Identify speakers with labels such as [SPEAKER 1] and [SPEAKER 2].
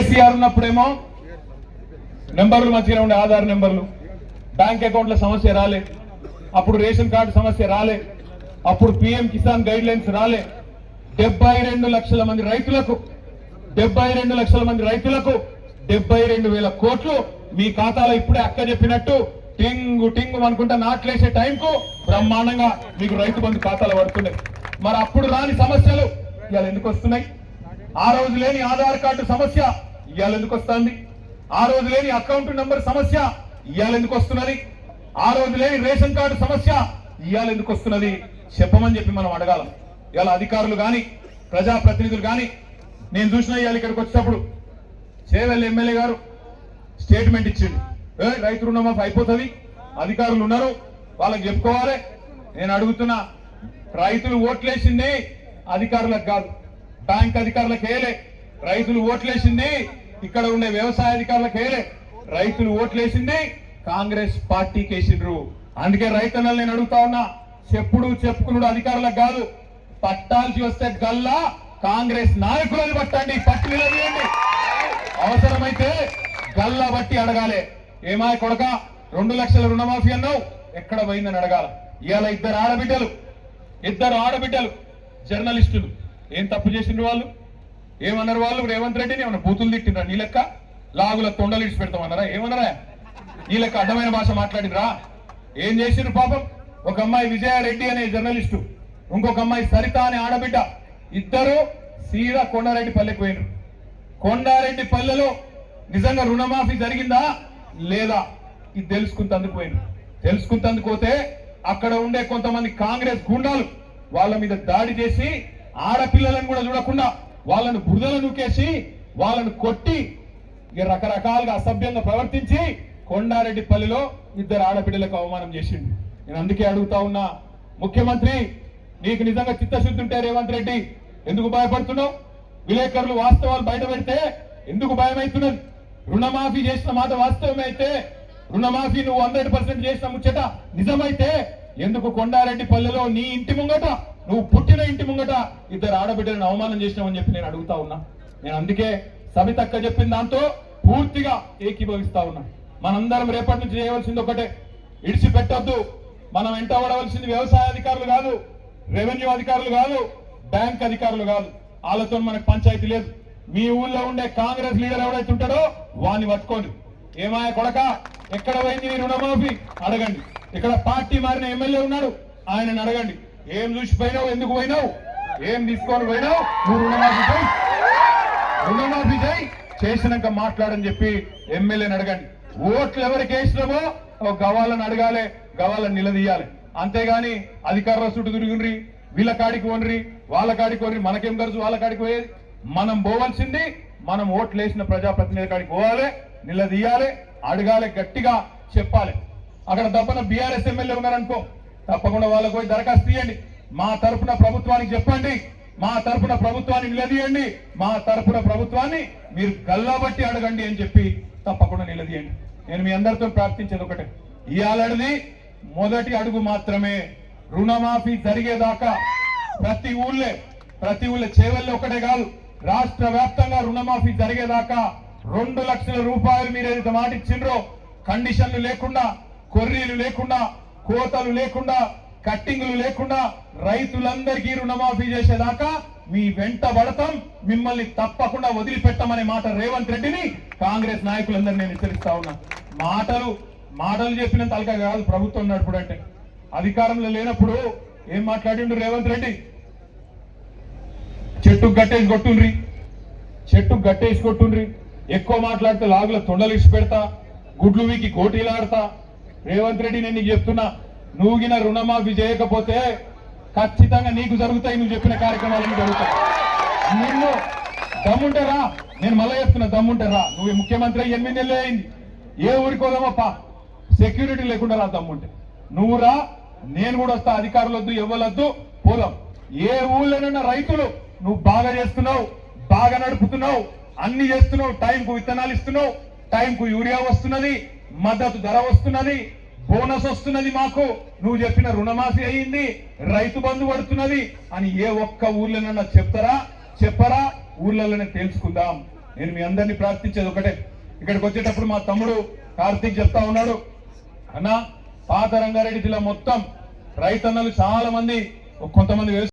[SPEAKER 1] కేసీఆర్ ఉన్నప్పుడేమో నెంబర్లు మంచిగా ఉండే ఆధార్ నెంబర్లు. బ్యాంక్ అకౌంట్ల సమస్య రాలే. అప్పుడు రేషన్ కార్డు సమస్య రాలే. అప్పుడు పిఎం కిసాన్ గైడ్ లైన్స్ రాలే. డెబ్బై రెండు లక్షల మంది రైతులకు డెబ్బై రెండు లక్షల మంది రైతులకు డెబ్బై రెండు వేల కోట్లు మీ ఖాతాలో ఇప్పుడే అక్క చెప్పినట్టు టింగు టింగు అనుకుంటా నాట్లేసే టైంకు బ్రహ్మాండంగా మీకు రైతు బంధు ఖాతాలో పడుతున్నాయి. మరి అప్పుడు రాని సమస్యలు ఇవాళ ఎందుకు వస్తున్నాయి? ఆ రోజు లేని ఆధార్ కార్డు సమస్య ఇవాళ ఎందుకు వస్తుంది? ఆ రోజు లేని అకౌంట్ నెంబర్ సమస్య ఇవాళ ఎందుకు వస్తున్నది? ఆ రోజు లేని రేషన్ కార్డు సమస్య ఇవాళ ఎందుకు వస్తున్నది? చెప్పమని చెప్పి మనం అడగాలం. ఇవాళ అధికారులు కానీ ప్రజాప్రతినిధులు కానీ నేను చూసిన ఇవాళ ఇక్కడికి వచ్చినప్పుడు చేవెళ్ళ ఎమ్మెల్యే గారు స్టేట్మెంట్ ఇచ్చిండు. ఏ రైతు రుణమాఫీ అయిపోతుంది? అధికారులు ఉన్నారు వాళ్ళకి చెప్పుకోవాలి. నేను అడుగుతున్నా రైతులు ఓట్లేసింది అధికారులకు కాదు. బ్యాంక్ అధికారులకు వేయలే. రైతులు ఓట్లేసింది ఇక్కడ ఉండే వ్యవసాయ అధికారులకే రైతులు ఓట్లేసింది కాంగ్రెస్ పార్టీకి వేసిండ్రు అందుకే రైతన్నలు నేను అడుగుతా ఉన్నా చెప్పుడు చెప్పుకున్నాడు అధికారులకు కాదు పట్టాల్సి వస్తే గల్లా కాంగ్రెస్ నాయకులను పట్టండి పట్టి నిలదీయండి. అవసరమైతే గల్లా బట్టి అడగాలి. ఏమాయ కొడక రెండు లక్షల రుణమాఫీ అన్నావు ఎక్కడ పోయిందని అడగాల. ఇవాళ ఇద్దరు ఆడబిడ్డలు ఇద్దరు ఆడబిడ్డలు జర్నలిస్టులు. ఏం తప్పు చేసిండ్రు వాళ్ళు? ఏమన్నారు వాళ్ళు? రేవంత్ రెడ్డిని ఏమన్నా బూతులు తిట్టినరా నీ లెక్క? లాగుల తొండలు ఇడిచి పెడతామన్నారా? ఏమన్నారా? నీ లెక్క అడ్డమైన భాష మాట్లాడినరా ఏం చేసిండ్రు పాపం? ఒక అమ్మాయి విజయారెడ్డి అనే జర్నలిస్టు ఇంకొక అమ్మాయి సరిత అనే ఆడబిడ్డ ఇద్దరు సీదా కొండారెడ్డి పల్లెకి పోయినరు కొండారెడ్డి పల్లెలో నిజంగా రుణమాఫీ జరిగిందా? లేదా? ఇది తెలుసుకుంటందుకు పోయింది తెలుసుకుంటందుకు పోతే అక్కడ ఉండే కొంతమంది కాంగ్రెస్ గుండాలు వాళ్ళ మీద దాడి చేసి ఆడపిల్లలను కూడా చూడకుండా వాళ్ళను బురదలు నూకేసి వాళ్ళను కొట్టి రకరకాలుగా అసభ్యంగా ప్రవర్తించి కొండారెడ్డిపల్లిలో ఇద్దరు ఆడపిల్లలకు అవమానం చేసిండు. నేను అందుకే అడుగుతా ఉన్నా ముఖ్యమంత్రి నీకు నిజంగా చిత్తశుద్ధి ఉంటే రేవంత్ రెడ్డి ఎందుకు భయపడుతున్నావు? విలేకరులు వాస్తవాలు బయట పెడితే ఎందుకు భయమవుతున్నది రుణమాఫీ చేసిన మాట వాస్తవమైతే రుణమాఫీ నువ్వు హండ్రెడ్ పర్సెంట్ చేసిన ముచ్చట నిజమైతే ఎందుకు కొండారెడ్డి పల్లెలో నీ ఇంటి ముంగట నువ్వు పుట్టిన ఇంటి ముంగట ఇద్దరు ఆడబిడ్డలను అవమానం చేసినావని చెప్పి నేను అడుగుతా ఉన్నా. నేను అందుకే సబితక్క చెప్పిన దాంతో పూర్తిగా ఏకీభవిస్తా ఉన్నా. మనందరం రేపటి నుంచి చేయవలసింది ఒకటే. ఇడిచిపెట్టద్దు. మనం వెంట వ్యవసాయ అధికారులు కాదు రెవెన్యూ అధికారులు కాదు బ్యాంక్ అధికారులు కాదు. వాళ్ళతో మనకు పంచాయతీ లేదు. మీ ఊళ్ళో ఉండే కాంగ్రెస్ లీడర్ ఎవడైతే ఉంటాడో వాడిని పట్టుకోండి. ఏమాయ కొడక ఎక్కడ పోయింది నీ రుణమాఫీ? అడగండి. ఇక్కడ పార్టీ మారిన ఎమ్మెల్యే ఉన్నాడు ఆయనను అడగండి. ఏం చూసి పోయినావు? ఎందుకు పోయినావు? ఏం తీసుకొని పోయినావు? నువ్వు రుణమాఫీ చేయి. రుణమాఫీ చేయి. చేసినాక మాట్లాడని చెప్పి ఎమ్మెల్యేని అడగండి. ఓట్లు ఎవరికి వేసినామో ఓ గవాళ్ళని అడగాలి గవాళ్ళని నిలదీయాలి. అంతేగాని అధికారుల చుట్టూ తిరుగుండ్రి వీళ్ళ కాడికి వండ్రి వాళ్ళ కాడికి వండ్రి మనకేం ఖర్చు? వాళ్ళ కాడికి పోయేది? మనం పోవాల్సింది మనం ఓట్లు వేసిన ప్రజాప్రతినిధి కాడికి పోవాలి నిలదీయాలి అడగాలి గట్టిగా చెప్పాలి. అక్కడ తప్పన బీఆర్ఎస్ ఎమ్మెల్యే ఉన్నారనుకో తప్పకుండా వాళ్ళకు పోయి దరఖాస్తు తీయండి. మా తరపున ప్రభుత్వానికి చెప్పండి. మా తరపున ప్రభుత్వాన్ని నిలదీయండి. మా తరపున ప్రభుత్వాన్ని మీరు గల్లాబట్టి అడగండి అని చెప్పి తప్పకుండా నిలదీయండి. నేను మీ అందరితో ప్రార్థించేది ఒకటే. ఇవాళది మొదటి అడుగు మాత్రమే. రుణమాఫీ జరిగేదాకా ప్రతి ఊళ్ళే ప్రతి ఊళ్ళో చేవల్లో ఒకటే కాదు రాష్ట్ర వ్యాప్తంగా రుణమాఫీ జరిగేదాకా రెండు లక్షల రూపాయలు మీరు ఏదైతే మాట ఇచ్చిండ్రో కండిషన్లు లేకుండా కొర్రీలు లేకుండా కోతలు లేకుండా కట్టింగులు లేకుండా రైతులందరికీ రుణమాఫీ చేసేదాకా మీ వెంట పడతాం. మిమ్మల్ని తప్పకుండా వదిలిపెట్టమనే మాట రేవంత్ రెడ్డిని కాంగ్రెస్ నాయకులందరూ నేను హెచ్చరిస్తా ఉన్నా. మాటలు మాటలు చెప్పిన అలక కాదు ప్రభుత్వం నడుపుడు అంటే అధికారంలో లేనప్పుడు ఏం మాట్లాడిండు రేవంత్ రెడ్డి? చెట్టు గట్టేసి కొట్టుండ్రి. చెట్టు గట్టేసి కొట్టుండ్రి. ఎక్కువ మాట్లాడితే లాగుల తొండలు ఇచ్చి పెడతా గుడ్లు వీకి కోటీలాడతా. రేవంత్ రెడ్డి నేను నీకు చెప్తున్నా నువ్వుగిన రుణమాఫీ చేయకపోతే ఖచ్చితంగా నీకు జరుగుతాయి నువ్వు చెప్పిన కార్యక్రమాలను జరుగుతాయి. నిన్ను దమ్ముంటారా నేను మళ్ళీ చెప్తున్నా దమ్ముంటారా నువ్వు ముఖ్యమంత్రి ఎనిమిది నెలలు అయింది. ఏ ఊరికోదామప్పా సెక్యూరిటీ లేకుండా రా దమ్ముంటే. నువ్వు రా నేను కూడా వస్తా అధికారులొద్దు ఇవ్వలొద్దు పోదాం. ఏ ఊళ్ళోనైనా రైతులు నువ్వు బాగా చేస్తున్నావు బాగా నడుపుతున్నావు అన్ని చేస్తున్నావు టైంకు విత్తనాలు ఇస్తున్నావు టైంకు యూరియా వస్తున్నది మద్దతు ధర వస్తున్నది బోనస్ వస్తున్నది మాకు. నువ్వు చెప్పిన రుణమాఫీ అయ్యింది రైతు బంధు పడుతున్నది అని ఏ ఒక్క ఊర్లోనన్నా చెప్తారా? చెప్పరా? ఊర్లలోనే తెలుసుకుందాం నేను మీ అందరినీ ప్రార్థించేది ఒకటే. ఇక్కడికి వచ్చేటప్పుడు మా తమ్ముడు కార్తీక్ చెప్తా ఉన్నాడు. అన్న పాత రంగారెడ్డి జిల్లా మొత్తం రైతన్నలు చాలా మంది కొంతమంది